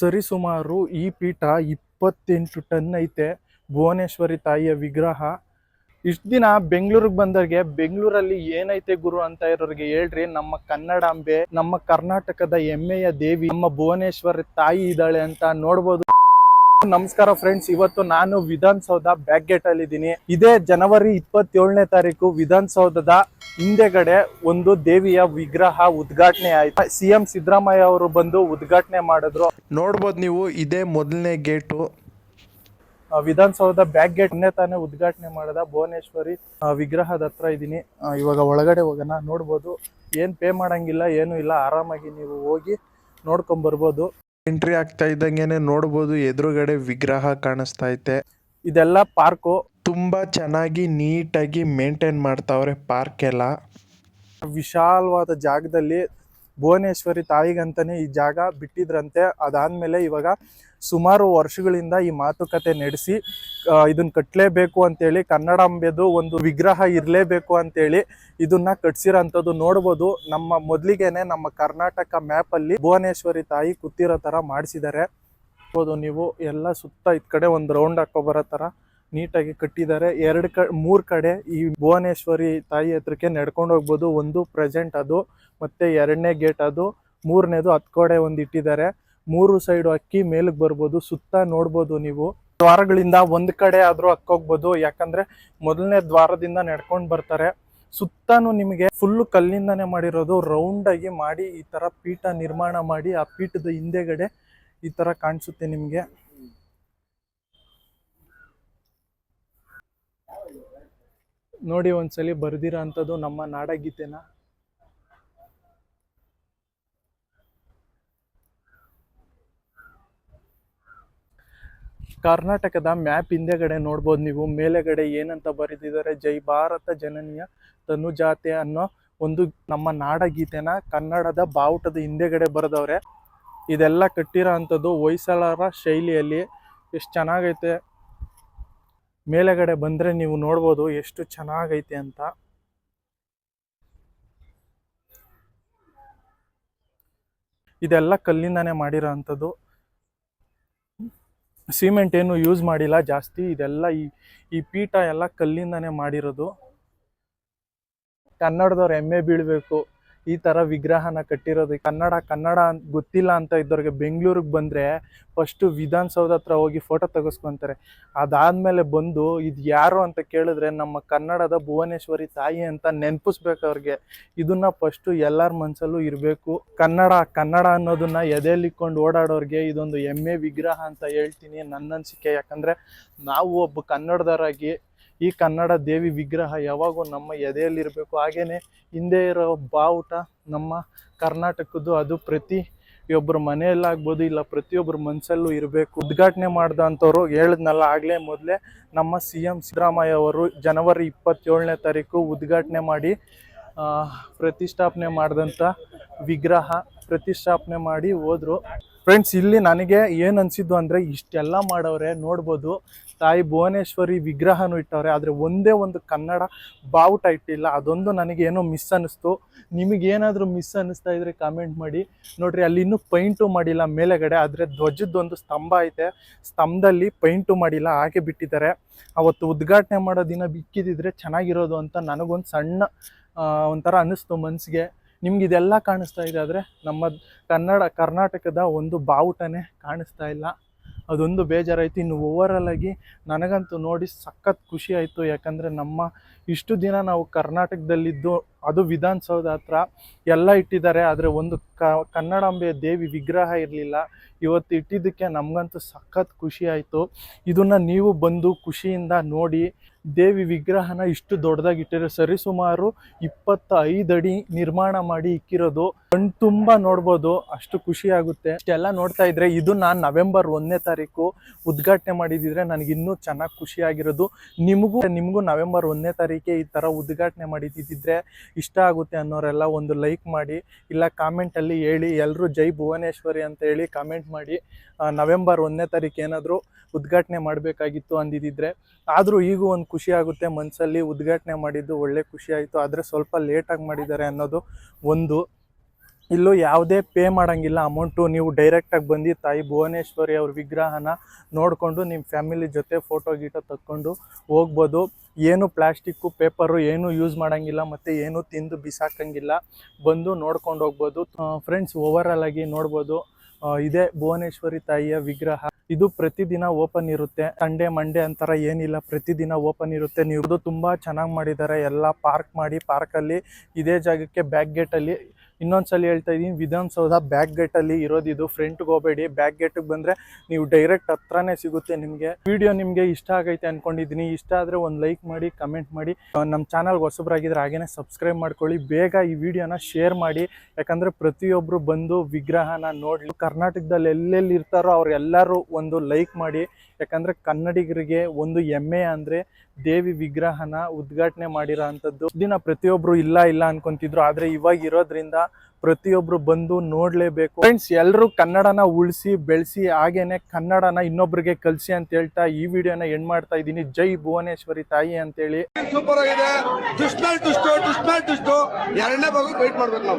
ಸರಿಸುಮಾರು ಈ ಪೀಠ ಇಪ್ಪತ್ತೆಂಟು ಟನ್ ಐತೆ. ಭುವನೇಶ್ವರಿ ತಾಯಿಯ ವಿಗ್ರಹ. ಇಷ್ಟು ದಿನ ಬೆಂಗಳೂರಿಗೆ ಬಂದವ್ರಿಗೆ ಬೆಂಗಳೂರಲ್ಲಿ ಏನೈತೆ ಗುರು ಅಂತ ಇರೋರಿಗೆ ಹೇಳ್ರಿ, ನಮ್ಮ ಕನ್ನಡಾಂಬೆ ನಮ್ಮ ಕರ್ನಾಟಕದ ಹೆಮ್ಮೆಯ ದೇವಿ, ನಮ್ಮ ಭುವನೇಶ್ವರಿ ತಾಯಿ ಇದ್ದಾಳೆ ಅಂತ ನೋಡ್ಬೋದು. ನಮಸ್ಕಾರ ಫ್ರೆಂಡ್ಸ್ ಇವತ್ತು ನಾನು ವಿಧಾನಸೌಧ ಬ್ಯಾಕ್ ಗೇಟ್ ಅಲ್ಲಿ ಇದ್ದೀನಿ ಇದೇ ಜನವರಿ ಇಪ್ಪತ್ತೇಳನೇ ತಾರೀಕು ವಿಧಾನಸೌಧದ ಹಿಂದೆಗಡೆ ಒಂದು ದೇವಿಯ ವಿಗ್ರಹ ಉದ್ಘಾಟನೆ ಆಯ್ತು. ಸಿಎಂ ಸಿದ್ದರಾಮಯ್ಯ ಅವರು ಬಂದು ಉದ್ಘಾಟನೆ ಮಾಡಿದ್ರು. ನೋಡ್ಬೋದು ನೀವು ಇದೇ ಮೊದಲನೇ ಗೇಟು. ವಿಧಾನಸೌಧ ಬ್ಯಾಕ್ ಗೇಟ್ ಇನ್ನೇ ತಾನೇ ಉದ್ಘಾಟನೆ ಮಾಡಿದ ಭುವನೇಶ್ವರಿ ವಿಗ್ರಹದ ಹತ್ರ ಇದ್ದೀನಿ. ಇವಾಗ ಒಳಗಡೆ ಹೋಗೋಣ ನೋಡ್ಬೋದು. ಏನು ಪೇ ಮಾಡಂಗಿಲ್ಲ ಏನು ಇಲ್ಲ ಆರಾಮಾಗಿ ನೀವು ಹೋಗಿ ನೋಡ್ಕೊಂಡ್ ಬರ್ಬೋದು. ಎಂಟ್ರಿ ಆಗ್ತಾ ಇದ್ದಂಗೆನೆ ನೋಡಬಹುದು ಎದುರುಗಡೆ ವಿಗ್ರಹ ಕಾಣಿಸ್ತಾ ಐತೆ. ಇದೆಲ್ಲ ಪಾರ್ಕು. ತುಂಬಾ ಚೆನ್ನಾಗಿ ನೀಟಾಗಿ ಮೇಂಟೈನ್ ಮಾಡ್ತಾವ್ರೆ ಪಾರ್ಕ್ ಎಲ್ಲ ವಿಶಾಲವಾದ ಜಾಗದಲ್ಲಿ ಭುವನೇಶ್ವರಿ ತಾಯಿಗಂತಾನೆ ಈ ಜಾಗ ಬಿಟ್ಟಿದ್ರಂತೆ. ಅದಾದ್ಮೇಲೆ ಇವಾಗ ಸುಮಾರು ವರ್ಷಗಳಿಂದ ಈ ಮಾತುಕತೆ ನಡೆಸಿ ಇದನ್ನ ಕಟ್ಟಲೇಬೇಕು ಅಂತೇಳಿ ಕನ್ನಡಾಂಬೆದು ಒಂದು ವಿಗ್ರಹ ಇರಲೇಬೇಕು ಅಂತೇಳಿ ಇದನ್ನ ಕಟ್ಸಿರೋಂಥದ್ದು ನೋಡ್ಬೋದು. ನಮ್ಮ ಮೊದಲಿಗೆನೆ ನಮ್ಮ ಕರ್ನಾಟಕ ಮ್ಯಾಪ್ ಅಲ್ಲಿ ಭುವನೇಶ್ವರಿ ತಾಯಿ ಕೂತಿರೋ ಥರ ಮಾಡಿಸಿದ್ದಾರೆ ಹೋದು ನೀವು, ಎಲ್ಲ ಸುತ್ತ ಇದ್ ಕಡೆ ಒಂದು ರೌಂಡ್ ಹಾಕೋ ಬರೋ ತರ ನೀಟಾಗಿ ಕಟ್ಟಿದ್ದಾರೆ ಎರಡು ಕ, ಮೂರು ಕಡೆ ಈ ಭುವನೇಶ್ವರಿ ತಾಯಿ ಹತ್ರಕ್ಕೆ ನಡ್ಕೊಂಡು ಹೋಗ್ಬೋದು. ಒಂದು ಪ್ರೆಸೆಂಟ್ ಅದು, ಮತ್ತೆ ಎರಡನೇ ಗೇಟ್ ಅದು, ಮೂರನೇದು ಹತ್ತು ಕಡೆ ಒಂದು ಇಟ್ಟಿದ್ದಾರೆ ಮೂರು ಸೈಡು ಅಕ್ಕಿ ಮೇಲಕ್ಕೆ ಬರ್ಬೋದು. ಸುತ್ತ ನೋಡ್ಬೋದು ನೀವು. ದ್ವಾರಗಳಿಂದ ಒಂದ್ ಕಡೆ ಆದ್ರೂ ಹಕ್ಕೋಗ್ಬೋದು. ಯಾಕಂದ್ರೆ ಮೊದಲನೇ ದ್ವಾರದಿಂದ ನಡ್ಕೊಂಡ್ ಬರ್ತಾರೆ. ಸುತ್ತಾನು ನಿಮಗೆ ಫುಲ್ ಕಲ್ಲಿಂದಾನೆ ಮಾಡಿರೋದು. ರೌಂಡ್ ಆಗಿ ಮಾಡಿ ಈ ತರ ಪೀಠ ನಿರ್ಮಾಣ ಮಾಡಿ ಆ ಪೀಠದ ಹಿಂದೆಗಡೆ ಈ ತರ ಕಾಣಿಸುತ್ತೆ ನಿಮ್ಗೆ. ನೋಡಿ ಒಂದ್ಸಲಿ ಬರ್ದಿರೋ ಅಂತದ್ದು ನಮ್ಮ ನಾಡಗೀತೆನ. ಕರ್ನಾಟಕದ ಮ್ಯಾಪ್ ಹಿಂದೆಗಡೆ ನೋಡ್ಬೋದು ನೀವು. ಮೇಲೆಗಡೆ ಏನಂತ ಬರೆದಿದ್ದಾರೆ? ಜೈ ಭಾರತ ಜನನಿಯ ತನುಜಾತೆ ಅನ್ನೋ ಒಂದು ನಮ್ಮ ನಾಡಗೀತೆನ ಕನ್ನಡದ ಬಾವುಟದ ಹಿಂದೆಗಡೆ ಬರೆದವ್ರೆ. ಇದೆಲ್ಲ ಕಟ್ಟಿರೋ ಅಂಥದ್ದು ಹೊಯ್ಸಳರ ಶೈಲಿಯಲ್ಲಿ ಎಷ್ಟು ಚೆನ್ನಾಗೈತೆ. ಮೇಲೆಗಡೆ ಬಂದರೆ ನೀವು ನೋಡ್ಬೋದು ಎಷ್ಟು ಚೆನ್ನಾಗೈತೆ ಅಂತ. ಇದೆಲ್ಲ ಕಲ್ಲಿಂದಾನೇ ಮಾಡಿರೋ ಅಂಥದ್ದು. ಸಿಮೆಂಟ್ ಏನು ಯೂಸ್ ಮಾಡಿಲ್ಲ, ಜಾಸ್ತಿ ಇದೆಲ್ಲ ಈ ಈ ಪೀಠ ಎಲ್ಲ ಕಲ್ಲಿಂದಾನೆ ಮಾಡಿರೋದು. ಕನ್ನಡದವ್ರು ಹೆಮ್ಮೆ ಬೀಳ್ಬೇಕು. ಈ ತರ ವಿಗ್ರಹನ ಕಟ್ಟಿರೋದು ಕನ್ನಡ ಕನ್ನಡ ಗೊತ್ತಿಲ್ಲ ಅಂತ ಇದ್ದವ್ರಿಗೆ ಬೆಂಗಳೂರಿಗೆ ಬಂದ್ರೆ ಫಸ್ಟ್ ವಿಧಾನಸೌಧ ಹತ್ರ ಹೋಗಿ ಫೋಟೋ ತೆಗೆಸ್ಕೊಂತಾರೆ. ಅದಾದ್ಮೇಲೆ ಬಂದು ಇದು ಯಾರು ಅಂತ ಕೇಳಿದ್ರೆ ನಮ್ಮ ಕನ್ನಡದ ಭುವನೇಶ್ವರಿ ತಾಯಿ ಅಂತ ನೆನಪಿಸ್ಬೇಕು ಅವ್ರಿಗೆ. ಇದನ್ನ ಫಸ್ಟ್ ಎಲ್ಲರ ಮನಸ್ಸಲ್ಲೂ ಇರಬೇಕು. ಕನ್ನಡ ಕನ್ನಡ ಅನ್ನೋದನ್ನ ಎದೆಯಲ್ಲಿಕ್ಕೊಂಡು ಓಡಾಡೋರ್ಗೆ ಇದೊಂದು ಹೆಮ್ಮೆ ವಿಗ್ರಹ ಅಂತ ಹೇಳ್ತೀನಿ ನನ್ನ ಅನಿಸಿಕೆ. ಯಾಕಂದ್ರೆ ನಾವು ಒಬ್ಬ ಕನ್ನಡದವರಾಗಿ ಈ ಕನ್ನಡ ದೇವಿ ವಿಗ್ರಹ ಯಾವಾಗೂ ನಮ್ಮ ಎದೆಯಲ್ಲಿರಬೇಕು. ಹಾಗೇ ಹಿಂದೆ ಇರೋ ಬಾವುಟ ನಮ್ಮ ಕರ್ನಾಟಕದ್ದು ಅದು ಪ್ರತಿ ಒಬ್ಬರ ಮನೆಯಲ್ಲಾಗ್ಬೋದು ಇಲ್ಲ ಪ್ರತಿಯೊಬ್ಬರ ಮನಸ್ಸಲ್ಲೂ ಇರಬೇಕು. ಉದ್ಘಾಟನೆ ಮಾಡ್ದಂಥವ್ರು ಹೇಳಿದ್ನಲ್ಲ, ಆಗಲೇ ಮೊದಲೇ ನಮ್ಮ ಸಿ ಎಂ ಸಿದ್ದರಾಮಯ್ಯ ಅವರು ಜನವರಿ ಇಪ್ಪತ್ತೇಳನೇ ತಾರೀಕು ಉದ್ಘಾಟನೆ ಮಾಡಿ ಪ್ರತಿಷ್ಠಾಪನೆ ಮಾಡಿದಂಥ ವಿಗ್ರಹ ಪ್ರತಿಷ್ಠಾಪನೆ ಮಾಡಿ ಹೋದ್ರು. ಫ್ರೆಂಡ್ಸ್ ಇಲ್ಲಿ ನನಗೆ ಏನು ಅನಿಸಿದ್ದು ಅಂದರೆ ಇಷ್ಟೆಲ್ಲ ಮಾಡವ್ರೆ, ನೋಡ್ಬೋದು. ತಾಯಿ ಭುವನೇಶ್ವರಿ ವಿಗ್ರಹನೂ ಇಟ್ಟವ್ರೆ, ಆದರೆ ಒಂದೇ ಒಂದು ಕನ್ನಡ ಬಾವುಟ ಇಟ್ಟಿಲ್ಲ. ಅದೊಂದು ನನಗೆ ಏನೋ ಮಿಸ್ ಅನ್ನಿಸ್ತು. ನಿಮಗೇನಾದರೂ ಮಿಸ್ ಅನ್ನಿಸ್ತಾ ಇದ್ರೆ ಕಾಮೆಂಟ್ ಮಾಡಿ. ನೋಡ್ರಿ, ಅಲ್ಲಿ ಇನ್ನೂ ಪೈಂಟು ಮಾಡಿಲ್ಲ ಮೇಲೆಗಡೆ, ಆದರೆ ಧ್ವಜದ್ದೊಂದು ಸ್ತಂಭ ಐತೆ. ಸ್ತಂಭದಲ್ಲಿ ಪೈಂಟು ಮಾಡಿಲ್ಲ, ಹಾಗೆ ಬಿಟ್ಟಿದ್ದಾರೆ. ಅವತ್ತು ಉದ್ಘಾಟನೆ ಮಾಡೋ ದಿನ ಬಿಕ್ಕಿದಿದ್ರೆ ಚೆನ್ನಾಗಿರೋದು ಅಂತ ನನಗೊಂದು ಸಣ್ಣ ಒಂಥರ ಅನ್ನಿಸ್ತು ಮನಸ್ಸಿಗೆ ನಿಮ್ಗೆ ಇದೆಲ್ಲ ಕಾಣಿಸ್ತಾ ಇದೆ ಆದರೆ ನಮ್ಮ ಕನ್ನಡ, ಕರ್ನಾಟಕದ ಒಂದು ಬಾವುಟನೇ ಕಾಣಿಸ್ತಾ ಇಲ್ಲ. ಅದೊಂದು ಬೇಜಾರಾಯಿತು. ಇನ್ನು ಓವರಾಲ್ ಆಗಿ ನನಗಂತೂ ನೋಡಿ ಸಖತ್ ಖುಷಿ ಆಯಿತು. ಯಾಕಂದರೆ ನಮ್ಮ ಇಷ್ಟು ದಿನ ನಾವು ಕರ್ನಾಟಕದಲ್ಲಿದ್ದು ಅದು ವಿಧಾನಸೌಧ ಹತ್ರ ಎಲ್ಲ ಇಟ್ಟಿದ್ದಾರೆ, ಆದರೆ ಒಂದು ಕನ್ನಡಾಂಬೆ ದೇವಿ ವಿಗ್ರಹ ಇರಲಿಲ್ಲ. ಇವತ್ತು ಇಟ್ಟಿದ್ದಕ್ಕೆ ನಮಗಂತೂ ಸಖತ್ ಖುಷಿ ಆಯಿತು. ಇದನ್ನು ನೀವು ಬಂದು ಖುಷಿಯಿಂದ ನೋಡಿ, ದೇವಿ ವಿಗ್ರಹನ ಇಷ್ಟು ದೊಡ್ಡದಾಗಿ ಇಟ್ಟಿರೋ ಸರಿಸುಮಾರು ಇಪ್ಪತ್ತೈದು ಅಡಿ ನಿರ್ಮಾಣ ಮಾಡಿ ಇಕ್ಕಿರೋದು. ಕಣ್ ತುಂಬ ನೋಡ್ಬೋದು, ಅಷ್ಟು ಖುಷಿ ಆಗುತ್ತೆ. ಇಷ್ಟೆಲ್ಲ ನೋಡ್ತಾ ಇದ್ರೆ ಇದು ನಾನು ನವೆಂಬರ್ ಒಂದನೇ ತಾರೀಕು ಉದ್ಘಾಟನೆ ಮಾಡಿದಿದ್ರೆ ನನಗೆ ಇನ್ನೂ ಚೆನ್ನಾಗಿ ಖುಷಿ ಆಗಿರೋದು. ನಿಮಗೂ ನಿಮಗೂ ನವೆಂಬರ್ ಒಂದನೇ ತಾರೀಕೆ ಈ ಥರ ಉದ್ಘಾಟನೆ ಮಾಡಿದ್ದಿದ್ರೆ ಇಷ್ಟ ಆಗುತ್ತೆ ಅನ್ನೋರೆಲ್ಲ ಒಂದು ಲೈಕ್ ಮಾಡಿ ಇಲ್ಲ ಕಾಮೆಂಟಲ್ಲಿ ಹೇಳಿ ಎಲ್ಲರೂ ಜೈ ಭುವನೇಶ್ವರಿ ಅಂತ ಹೇಳಿ ಕಾಮೆಂಟ್ ಮಾಡಿ ನವೆಂಬರ್ ಒಂದನೇ ತಾರೀಕು ಏನಾದರೂ ಉದ್ಘಾಟನೆ ಮಾಡಬೇಕಾಗಿತ್ತು ಅಂದಿದ್ದಿದ್ರೆ ಆದರೂ ಈಗೂ ಒಂದು ಖುಷಿ ಆಗುತ್ತೆ ಮನಸ್ಸಲ್ಲಿ ಉದ್ಘಾಟನೆ ಮಾಡಿದ್ದು ಒಳ್ಳೆ ಖುಷಿ ಆಯಿತು, ಆದರೆ ಸ್ವಲ್ಪ ಲೇಟಾಗಿ ಮಾಡಿದ್ದಾರೆ ಅನ್ನೋದು ಒಂದು ಇಲ್ಲೂ ಯಾವುದೇ ಪೇ ಮಾಡೋಂಗಿಲ್ಲ. ಅಮೌಂಟು ನೀವು ಡೈರೆಕ್ಟಾಗಿ ಬಂದು ತಾಯಿ ಭುವನೇಶ್ವರಿ ಅವ್ರ ವಿಗ್ರಹನ ನೋಡಿಕೊಂಡು ನಿಮ್ಮ ಫ್ಯಾಮಿಲಿ ಜೊತೆ ಫೋಟೋ ಗೀಟೋ ತಕ್ಕೊಂಡು ಹೋಗ್ಬೋದು. ಏನು ಪ್ಲಾಸ್ಟಿಕ್ಕು ಪೇಪರು ಏನು ಯೂಸ್ ಮಾಡೋಂಗಿಲ್ಲ ಮತ್ತು ಏನು ತಿಂದು ಬಿಸಾಕಂಗಿಲ್ಲ. ಬಂದು ನೋಡ್ಕೊಂಡು ಹೋಗ್ಬೋದು. ಫ್ರೆಂಡ್ಸ್ ಓವರಾಲ್ ಆಗಿ ನೋಡ್ಬೋದು. ಇದೇ ಭುವನೇಶ್ವರಿ ತಾಯಿಯ ವಿಗ್ರಹ. ಇದು ಪ್ರತಿದಿನ ಓಪನ್ ಇರುತ್ತೆ. ಸಂಡೇ ಮಂಡೇ ಅಂತರ ಏನಿಲ್ಲ. ಪ್ರತಿದಿನ ಓಪನ್ ಇರುತ್ತೆ. ನೀವು ತುಂಬಾ ಚೆನ್ನಾಗಿ ಮಾಡಿದ್ದಾರೆ ಎಲ್ಲ ಪಾರ್ಕ್ ಮಾಡಿ ಪಾರ್ಕಲ್ಲಿ ಇದೇ ಜಾಗಕ್ಕೆ ಬ್ಯಾಕ್ ಗೇಟಲ್ಲಿ ಇನ್ನೊಂದ್ಸಲಿ ಹೇಳ್ತಾ ಇದೀನಿ, ವಿಧಾನಸೌಧ ಬ್ಯಾಕ್ ಗೇಟ್ ಅಲ್ಲಿ ಇರೋದು ಇದು ಫ್ರಂಟ್ಗೆ ಹೋಗಬೇಡಿ. ಬ್ಯಾಕ್ ಗೇಟಿಗೆ ಬಂದ್ರೆ ನೀವು ಡೈರೆಕ್ಟ್ ಹತ್ರನೇ ಸಿಗುತ್ತೆ ನಿಮಗೆ. ವಿಡಿಯೋ ನಿಮಗೆ ಇಷ್ಟ ಆಗೈತೆ ಅನ್ಕೊಂಡಿದ್ದೀನಿ ಇಷ್ಟ ಆದ್ರೆ ಒಂದು ಲೈಕ್ ಮಾಡಿ ಕಮೆಂಟ್ ಮಾಡಿ. ನಮ್ಮ ಚಾನಲ್ ಹೊಸಬ್ರಾಗಿದ್ರೆ ಹಾಗೇನೆ ಸಬ್ಸ್ಕ್ರೈಬ್ ಮಾಡ್ಕೊಳ್ಳಿ. ಬೇಗ ಈ ವಿಡಿಯೋನ ಶೇರ್ ಮಾಡಿ. ಯಾಕಂದ್ರೆ ಪ್ರತಿಯೊಬ್ಬರು ಬಂದು ವಿಗ್ರಹನ ನೋಡ್ಲಿ. ಕರ್ನಾಟಕದಲ್ಲಿ ಎಲ್ಲೆಲ್ಲಿ ಇರ್ತಾರೋ ಅವರೆಲ್ಲರೂ ಒಂದು ಲೈಕ್ ಮಾಡಿ. ಯಾಕಂದ್ರೆ ಕನ್ನಡಿಗರಿಗೆ ಒಂದು ಹೆಮ್ಮೆ ಅಂದ್ರೆ ದೇವಿ ವಿಗ್ರಹನ ಉದ್ಘಾಟನೆ ಮಾಡಿರೋ ಅಂಥದ್ದು. ದಿನ ಪ್ರತಿಯೊಬ್ರು ಇಲ್ಲ ಇಲ್ಲ ಅನ್ಕೊಂತಿದ್ರು. ಆದ್ರೆ ಇವಾಗ ಇರೋದ್ರಿಂದ ಪ್ರತಿಯೊಬ್ರು ಬಂದು ನೋಡ್ಲೇಬೇಕು. ಫ್ರೆಂಡ್ಸ್ ಎಲ್ಲರೂ ಕನ್ನಡನ ಉಳಿಸಿ, ಬೆಳೆಸಿ, ಹಾಗೇನೆ ಕನ್ನಡನ ಇನ್ನೊಬ್ರಿಗೆ ಕಲಿಸಿ ಅಂತ ಹೇಳ್ತಾ ಈ ವಿಡಿಯೋನ ಎಂಡ್ ಮಾಡ್ತಾ ಇದ್ದೀನಿ. ಜೈ ಭುವನೇಶ್ವರಿ ತಾಯಿ ಅಂತೇಳಿ. ಸೂಪರ್ ಆಗಿದೆ. ಎರಡನೇ ಭಾಗ ವೇಟ್ ಮಾಡ್ಬೇಕು ನಾವು.